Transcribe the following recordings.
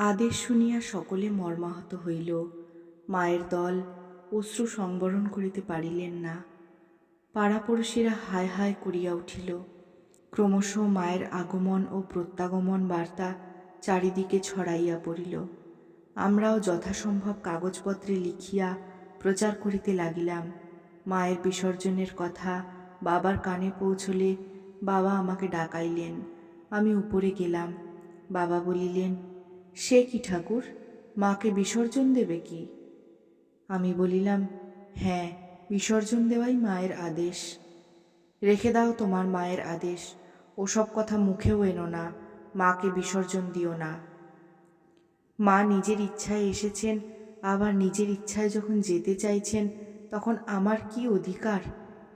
আদেশ শুনিয়া সকলে মর্মাহত হইল। মায়ের দল অশ্রু সংবরণ করিতে পারিলেন না। পাড়াপড়শিরা হায় হায় করিয়া উঠিল। ক্রমশ মায়ের আগমন ও প্রত্যাগমন বার্তা চারিদিকে ছড়াইয়া পড়িল। আমরাও যথাসম্ভব কাগজপত্রে লিখিয়া প্রচার করিতে লাগিলাম। মায়ের বিসর্জনের কথা বাবার কানে পৌঁছলে বাবা আমাকে ডাকাইলেন। আমি উপরে গেলাম। বাবা বলিলেন সে কি ঠাকুর? মাকে বিসর্জন দেবে কি? আমি বলিলাম হ্যাঁ বিসর্জন দেওয়াই মায়ের আদেশ। রেখে দাও তোমার মায়ের আদেশ। ওসব কথা মুখেও এনো না, মাকে বিসর্জন দিও না। মা নিজের ইচ্ছায় এসেছেন, আবার নিজের ইচ্ছায় যখন যেতে চাইছেন, তখন আমার কি অধিকার,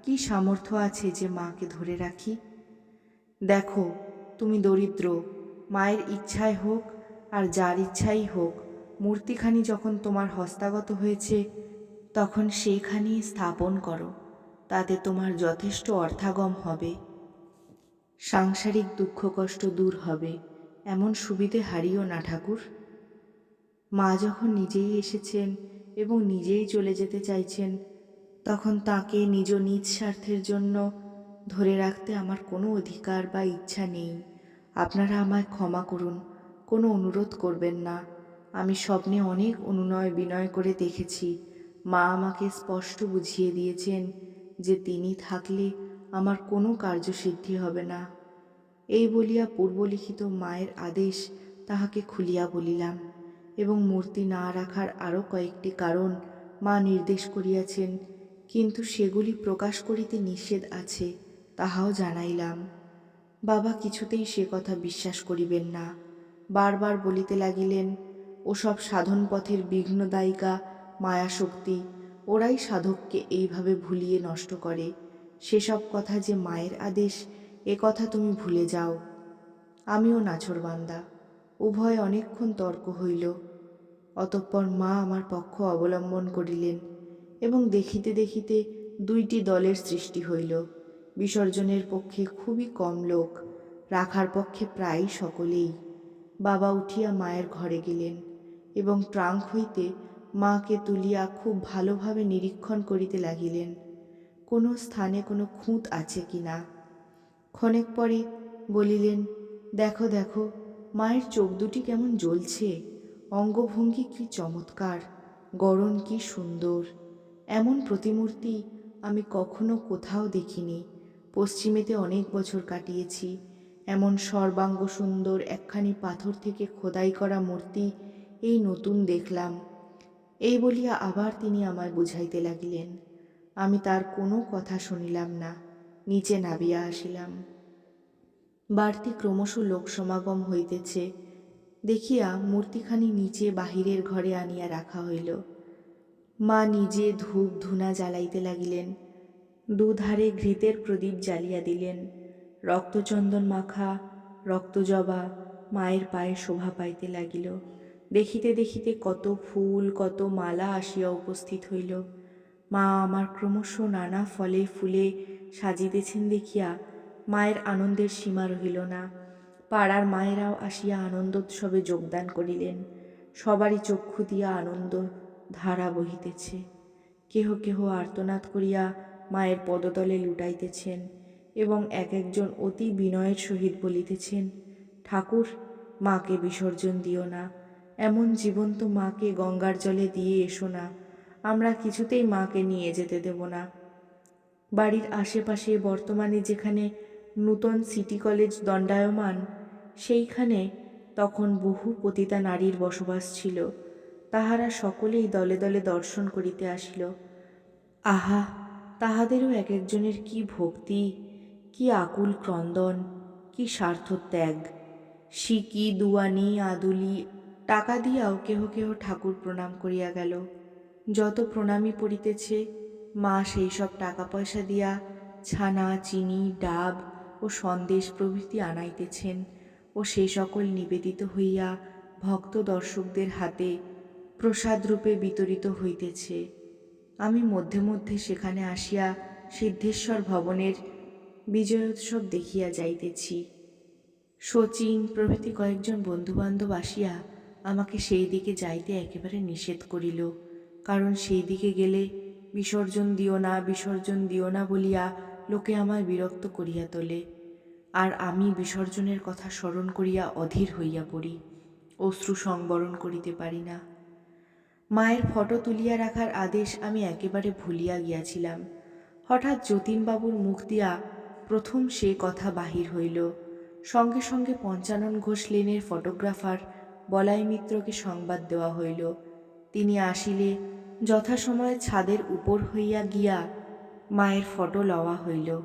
কি সামর্থ্য আছে যে মাকে ধরে রাখি? দেখো, তুমি দরিদ্র, মায়ের ইচ্ছায় হোক আর যার ইচ্ছাই হোক, মূর্তিখানি যখন তোমার হস্তাগত হয়েছে, তখন সেইখানি স্থাপন করো, তাতে তোমার যথেষ্ট অর্থাগম হবে। সাংসারিক দুঃখ কষ্ট দূর হবে, এমন সুবিধে হারিও না, ঠাকুর। মা যখন নিজেই এসেছেন এবং নিজেই চলে যেতে চাইছেন, তখন তাকে নিজ নিজ স্বার্থের জন্য ধরে রাখতে আমার কোনো অধিকার বা ইচ্ছা নেই। আপনারা আমায় ক্ষমা করুন। কোনো অনুরোধ করবেন না। আমি স্বপ্নে অনেক অনুনয় বিনয় করে দেখেছি। মা আমাকে স্পষ্ট বুঝিয়ে দিয়েছেন যে তিনি থাকলে আমার কোনো কার্যসিদ্ধি হবে না। এই বলিয়া পূর্বলিখিত মায়ের আদেশ তাহাকে খুলিয়া বলিলাম এবং মূর্তি না রাখার আরও কয়েকটি কারণ মা নির্দেশ করিয়াছেন, কিন্তু সেগুলি প্রকাশ করিতে নিষেধ আছে তাহাও জানাইলাম। বাবা কিছুতেই সে কথা বিশ্বাস করিবেন না। বারবার বলিতে লাগিলেন, ওসব সাধন পথের বিঘ্নদায়িকা মায়াশক্তি, ওরাই সাধককে এইভাবে ভুলিয়ে নষ্ট করে। সেসব কথা যে মায়ের আদেশ, এ কথা তুমি ভুলে যাও। আমিও নাছরবান্দা, উভয় অনেকক্ষণ তর্ক হইল। অতঃপর মা আমার পক্ষ অবলম্বন করিলেন এবং দেখিতে দেখিতে দুইটি দলের সৃষ্টি হইল। বিসর্জনের পক্ষে খুবই কম লোক, রাখার পক্ষে প্রায় সকলেই। বাবা উঠিয়া মায়ের ঘরে গেলেন এবং ট্রাঙ্ক হইতে মাকে তুলিয়া খুব ভালোভাবে নিরীক্ষণ করিতে লাগিলেন। কোনো স্থানে কোনো খুঁত আছে কি না? ক্ষণেক পরে বলিলেন, দেখো দেখো, মায়ের চোখ দুটি কেমন জ্বলছে, অঙ্গভঙ্গি কি চমৎকার, গড়ন কি সুন্দর। এমন প্রতিমূর্তি আমি কখনো কোথাও দেখিনি, পশ্চিমেতে অনেক বছর কাটিয়েছি এমন সর্বাঙ্গ সুন্দর একখানি পাথর থেকে খোদাই করা মূর্তি এই নতুন দেখলাম। এই বলিয়া আবার তিনি আমায় বুঝাইতে লাগিলেন। আমি তার কোনো কথা শুনিলাম না, নিচে নামিয়া আসিলাম। বাড়তি ক্রমশ লোক সমাগম হইতেছে, দেখিয়া মূর্তিখানি নিচে বাহিরের ঘরে আনিয়া রাখা হইল। মা নিজে ধূপ ধুনা জ্বালাইতে লাগিলেন, দুধারে ঘৃতের প্রদীপ জ্বালিয়া দিলেন। রক্তচন্দন মাখা রক্তজবা মায়ের পায়ে শোভা পাইতে লাগিল। দেখিতে দেখিতে কত ফুল, কত মালা আসিয়া উপস্থিত হইল। মা আমার ক্রমশ নানা ফলে ফুলে সাজিতেছেন দেখিয়া মায়ের আনন্দের সীমা রহিল না। পাড়ার মায়েরাও আসিয়া আনন্দোৎসবে যোগদান করিলেন। সবারই চক্ষু দিয়া আনন্দ ধারা বহিতেছে। কেহ কেহ আর্তনাদ করিয়া মায়ের পদতলে লুটাইতেছেন। এবং এক একজন অতি বিনয়ের সহিত বলিতেছেন, ঠাকুর, মাকে বিসর্জন দিও না। এমন জীবন্ত মাকে গঙ্গার জলে দিয়ে এসো না। আমরা কিছুতেই মাকে নিয়ে যেতে দেব না। বাড়ির আশেপাশে বর্তমানে যেখানে নূতন সিটি কলেজ দণ্ডায়মান, সেইখানে তখন বহু পতিতা নারীর বসবাস ছিল। তাহারা সকলেই দলে দলে দর্শন করিতে আসিল। আহা, তাহাদেরও এক একজনের কি ভক্তি! কি আকুল ক্রন্দন, কি স্বার্থত্যাগ। সিকি দুয়ানি, আদুলি, টাকা দিয়াও কেহ কেহ ঠাকুর প্রণাম করিয়া গেল। যত প্রণামী পড়িতেছে, মা সেই সব টাকা পয়সা দিয়া ছানা, চিনি, ডাব ও সন্দেশ প্রভৃতি আনাইতেছেন ও সে সকল নিবেদিত হইয়া ভক্ত দর্শকদের হাতে প্রসাদরূপে বিতরিত হইতেছে। আমি মধ্যে মধ্যে সেখানে আসিয়া সিদ্ধেশ্বর ভবনের বিজয়োৎসব দেখিয়া যাইতেছি। শচীন, প্রভৃতি কয়েকজন বন্ধুবান্ধব আসিয়া আমাকে সেই দিকে যাইতে একেবারে নিষেধ করিল, কারণ সেই দিকে গেলে বিসর্জন দিও না, বিসর্জন দিও না বলিয়া লোকে আমায় বিরক্ত করিয়া তোলে। আর আমি বিসর্জনের কথা স্মরণ করিয়া অধীর হইয়া পড়ি, অশ্রু সংবরণ করিতে পারি না। মায়ের ফটো তুলিয়া রাখার আদেশ আমি একেবারে ভুলিয়া গিয়াছিলাম। হঠাৎ যতীনবাবুর মুখ দিয়া প্রথম সে কথা বাহির হইল। সঙ্গে সঙ্গে পঞ্চানন ঘোষ লেনের ফটোগ্রাফার বলাই মিত্রকে সংবাদ দেওয়া হইল। তিনি আসিলে, যথাসময়ে ছাদের উপর হইয়া গিয়া মায়ের ফটো লওয়া হইল।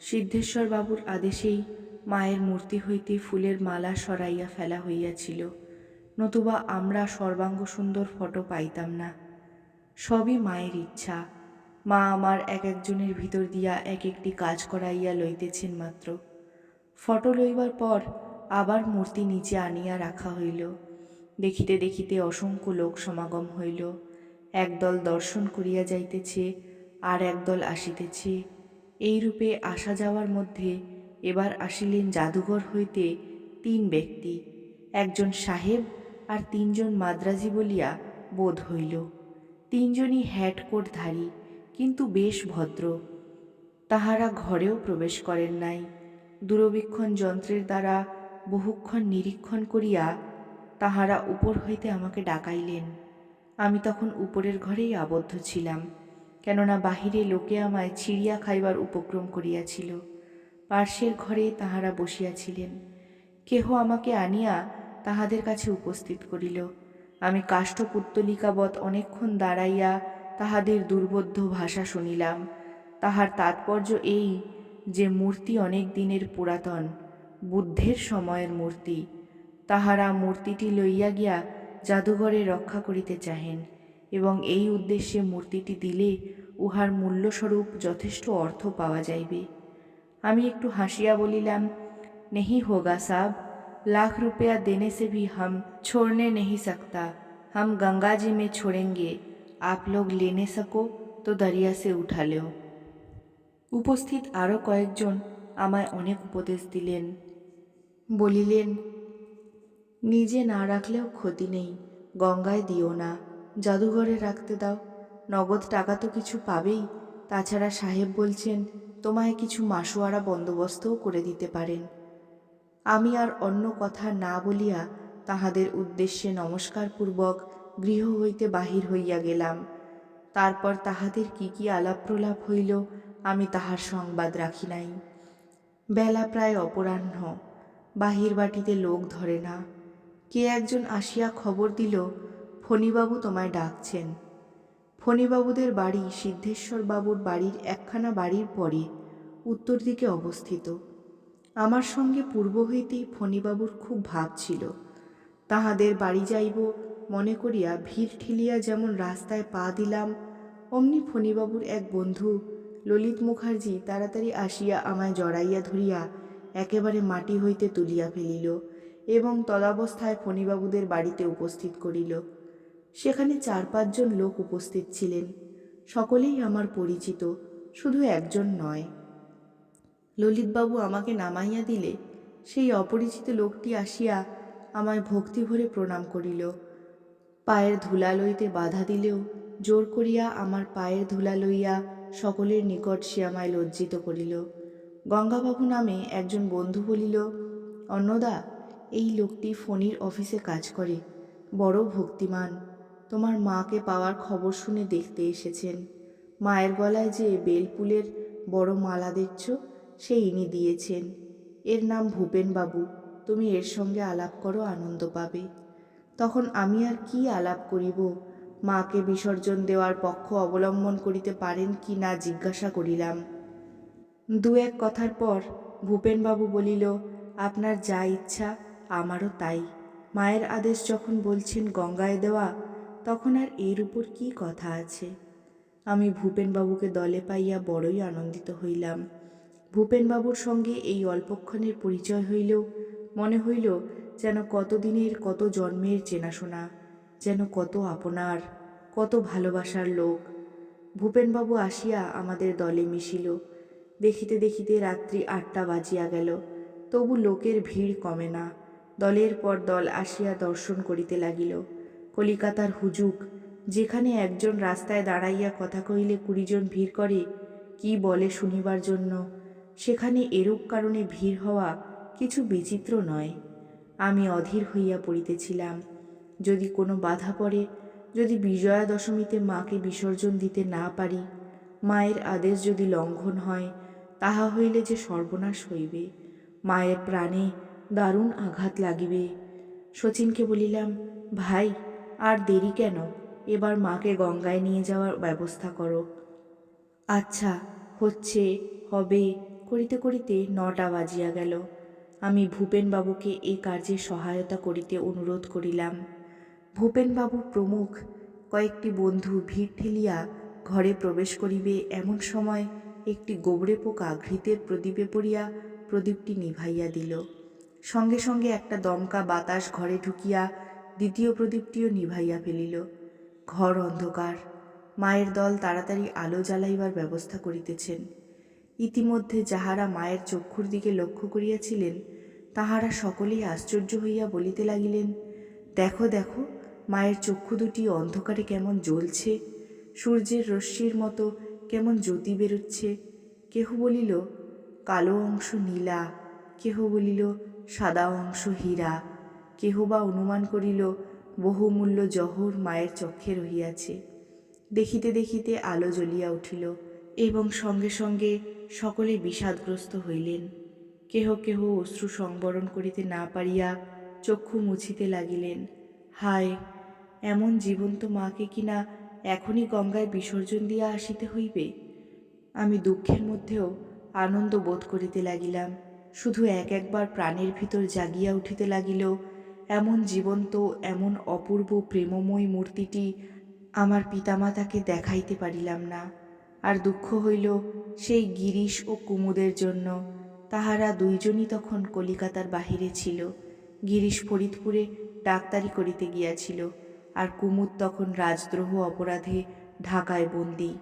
সিদ্ধেশ্বর বাবুর আদেশেই মায়ের মূর্তি হইতে ফুলের মালা সরাইয়া ফেলা হইয়াছিল, নতুবা আমরা সর্বাঙ্গ সুন্দর ফটো পাইতাম না। সবই মায়ের ইচ্ছা। মা আমার এক একজনের ভিতর দিয়া এক একটি কাজ করাইয়া লইতেছেন মাত্র। ফটো লইবার পর আবার মূর্তি নিচে আনিয়া রাখা হইল। দেখিতে দেখিতে অসংখ্য লোক সমাগম হইল। একদল দর্শন করিয়া যাইতেছে, আর একদল আসিতেছে। এইরূপে আসা যাওয়ার মধ্যে এবার আসিলেন জাদুঘর হইতে তিন ব্যক্তি। একজন সাহেব আর তিনজন মাদ্রাজি বলিয়া বোধ হইল। তিনজনই হ্যাট কোটধারী কিন্তু বেশ ভদ্র। তাহারা ঘরেও প্রবেশ করেন নাই। দূরবীক্ষণ যন্ত্রের দ্বারা বহুক্ষণ নিরীক্ষণ করিয়া তাহারা উপর হইতে আমাকে ডাকাইলেন। আমি তখন উপরের ঘরেই আবদ্ধ ছিলাম, কেননা বাহিরে লোকে আমায় ছিড়িয়া খাইবার উপক্রম করিয়াছিল। পার্শ্বের ঘরে তাহারা বসিয়াছিলেন। কেহ আমাকে আনিয়া তাহাদের কাছে উপস্থিত করিল। আমি কাষ্ঠপুত্তলিকাবৎ অনেকক্ষণ দাঁড়াইয়া তাহাদের দুর্বোধ্য ভাষা শুনিলাম তাহার তাৎপর্য এই যে মূর্তি অনেক দিনের পুরাতন বুদ্ধের সময়ের মূর্তি তাহারা মূর্তিটি লইয়া গিয়া জাদুঘরে রক্ষা করিতে চাহেন এবং এই উদ্দেশ্যে মূর্তিটি দিলে উহার মূল্যস্বরূপ যথেষ্ট অর্থ পাওয়া যাইবে আমি একটু হাসিয়া বলিলাম নেহি হোগা সাব लाख रुपया देने से भी हम छोड़ने नहीं सकता हम गंगा जी में छोड़ेंगे आप लोग लेने सको তো দরিয়া সে উঠালেও উপস্থিত আরও কয়েকজন আমায় অনেক উপদেশ দিলেন বলিলেন নিজে না রাখলেও ক্ষতি নেই গঙ্গায় দিও না জাদুঘরে রাখতে দাও নগদ টাকা তো কিছু পাবেই তাছাড়া সাহেব বলছেন তোমায় কিছু মাসোয়ারা বন্দোবস্তও করে দিতে পারেন আমি আর অন্য কথা না বলিয়া তাহাদের উদ্দেশ্যে নমস্কারপূর্বক গৃহ হইতে বাহির হইয়া গেলাম। তারপর তাহাদের কি কি আলাপ প্রলাপ হইল, আমি তাহার সংবাদ রাখি নাই। বেলা প্রায় অপরাহ্ন, বাহির বাটিতে লোক ধরে না। কে একজন আসিয়া খবর দিল, ফণিবাবু তোমায় ডাকছেন। ফণিবাবুদের বাড়ি সিদ্ধেশ্বর বাবুর বাড়ির একখানা বাড়ির পরে, উত্তর দিকে অবস্থিত। আমার সঙ্গে পূর্ব হইতেই ফণিবাবুর খুব ভাব ছিল। তাহাদের বাড়ি যাইব মনে করিয়া ভিড় ঠেলিয়া যেমন রাস্তায় পা দিলাম, অমনি ফণিবাবুর এক বন্ধু, ললিত মুখার্জি, তাড়াতাড়ি আসিয়া আমায় জড়াইয়া ধরিয়া একেবারে মাটি হইতে তুলিয়া ফেলিল এবং তদাবস্থায় ফণিবাবুদের বাড়িতে উপস্থিত করিল। সেখানে চার পাঁচজন লোক উপস্থিত ছিলেন, সকলেই আমার পরিচিত, শুধু একজন নয়। ললিতবাবু আমাকে নামাইয়া দিলে, সেই অপরিচিত লোকটি আসিয়া আমায় ভক্তি ভরে প্রণাম করিল। পায়ের ধুলা লইতে বাধা দিলেও জোর করিয়া আমার পায়ের ধুলা লইয়া সকলের নিকট সে আমায় লজ্জিত করিল। গঙ্গাবাবু নামে একজন বন্ধু বলিল, অন্নদা, এই লোকটি ফণির অফিসে কাজ করে, বড় ভক্তিমান। তোমার মাকে পাওয়ার খবর শুনে দেখতে এসেছেন। মায়ের গলায় যে বেলপুলের বড় মালা দেখছ, সে ইনি দিয়েছেন। এর নাম ভূপেনবাবু। তুমি এর সঙ্গে আলাপ করো, আনন্দ পাবে। তখন আমি আর কি আলাপ করিব? মাকে বিসর্জন দেওয়ার পক্ষ অবলম্বন করিতে পারেন কি না জিজ্ঞাসা করিলাম। দু এক কথার পর ভূপেনবাবু বলিল, আপনার যা ইচ্ছা, আমারও তাই। মায়ের আদেশ যখন বলছেন গঙ্গায় দেওয়া, তখন আর এর উপর কি কথা আছে? আমি ভূপেনবাবুকে দলে পাইয়া বড়ই আনন্দিত হইলাম। ভূপেনবাবুর সঙ্গে এই অল্পক্ষণের পরিচয় হইলেও মনে হইল যেন কতদিনের কত জন্মের চেনাশোনা, যেন কত আপনার, কত ভালোবাসার লোক। ভূপেনবাবু আসিয়া আমাদের দলে মিশিল। দেখিতে দেখিতে রাত্রি আটটা বাজিয়া গেল। তবু লোকের ভিড় কমে না। দলের পর দল আসিয়া দর্শন করিতে লাগিল। কলিকাতার হুজুক যেখানে একজন রাস্তায় দাঁড়াইয়া কথা কহিলে কুড়িজন ভিড় করে, কি বলে শুনিবার জন্য? সেখানে এরূপ কারণে ভিড় হওয়া কিছু বিচিত্র নয়। আমি অধীর হইয়া পড়িতেছিলাম। যদি কোনো বাধা পড়ে, যদি বিজয়া দশমীতে মাকে বিসর্জন দিতে না পারি, মায়ের আদেশ যদি লঙ্ঘন হয়, তাহা হইলে যে সর্বনাশ হইবে। মায়ের প্রাণে দারুণ আঘাত লাগিবে। শচীনকে বলিলাম, ভাই, আর দেরি কেন? এবার মাকে গঙ্গায় নিয়ে যাওয়ার ব্যবস্থা করো। আচ্ছা হচ্ছে, হবে। করিতে করিতে নটা বাজিয়া গেল। আমি ভূপেনবাবুকে এই কার্যে সহায়তা করিতে অনুরোধ করিলাম। ভূপেনবাবু প্রমুখ, কয়েকটি বন্ধু ভিড় ঠেলিয়া ঘরে প্রবেশ করিবে, এমন সময় একটি গোবরে পোকা ঘৃতের প্রদীপে পড়িয়া প্রদীপটি নিভাইয়া দিল। সঙ্গে সঙ্গে একটা দমকা বাতাস ঘরে ঢুকিয়া দ্বিতীয় প্রদীপটিও নিভাইয়া ফেলিল। ঘর অন্ধকার, মায়ের দল তাড়াতাড়ি আলো জ্বালাইবার ব্যবস্থা করিতেছেন। ইতিমধ্যে যাহারা মায়ের চক্ষুর দিকে লক্ষ্য করিয়াছিলেন, তাহারা সকলেই আশ্চর্য হইয়া বলিতে লাগিলেন, দেখো দেখো, মায়ের চক্ষু দুটি অন্ধকারে কেমন জ্বলছে, সূর্যের রশ্মির মতো কেমন জ্যোতি বেরোচ্ছে। কেহ বলিল, কালো অংশ নীলা। কেহ বলিল, সাদা অংশ হীরা। কেহ বা অনুমান করিল, বহুমূল্য জহর মায়ের চক্ষে রহিয়াছে। দেখিতে দেখিতে আলো জ্বলিয়া উঠিল। এবং সঙ্গে সঙ্গে সকলে বিষাদগ্রস্ত হইলেন। কেহ কেহ অশ্রু সংবরণ করিতে না পারিয়া চক্ষু মুছিতে লাগিলেন। হায়, এমন জীবন্ত মাকে কিনা এখনই গঙ্গায় বিসর্জন দিয়া আসিতে হইবে? আমি দুঃখের মধ্যেও আনন্দ বোধ করিতে লাগিলাম। শুধু এক একবার প্রাণের ভিতর জাগিয়া উঠিতে লাগিল, এমন জীবন্ত, এমন অপূর্ব, প্রেমময় মূর্তিটি আমার পিতামাতাকে দেখাইতে পারিলাম না। আর দুঃখ হইল সেই গিরিশ ও কুমুদের জন্য। তাহারা দুইজনই তখন কলিকাতার বাহিরে ছিল। গিরিশ ফরিদপুরে ডাক্তারি করিতে গিয়াছিল, আর কুমুদ তখন রাজদ্রোহ অপরাধে ঢাকায় বন্দী।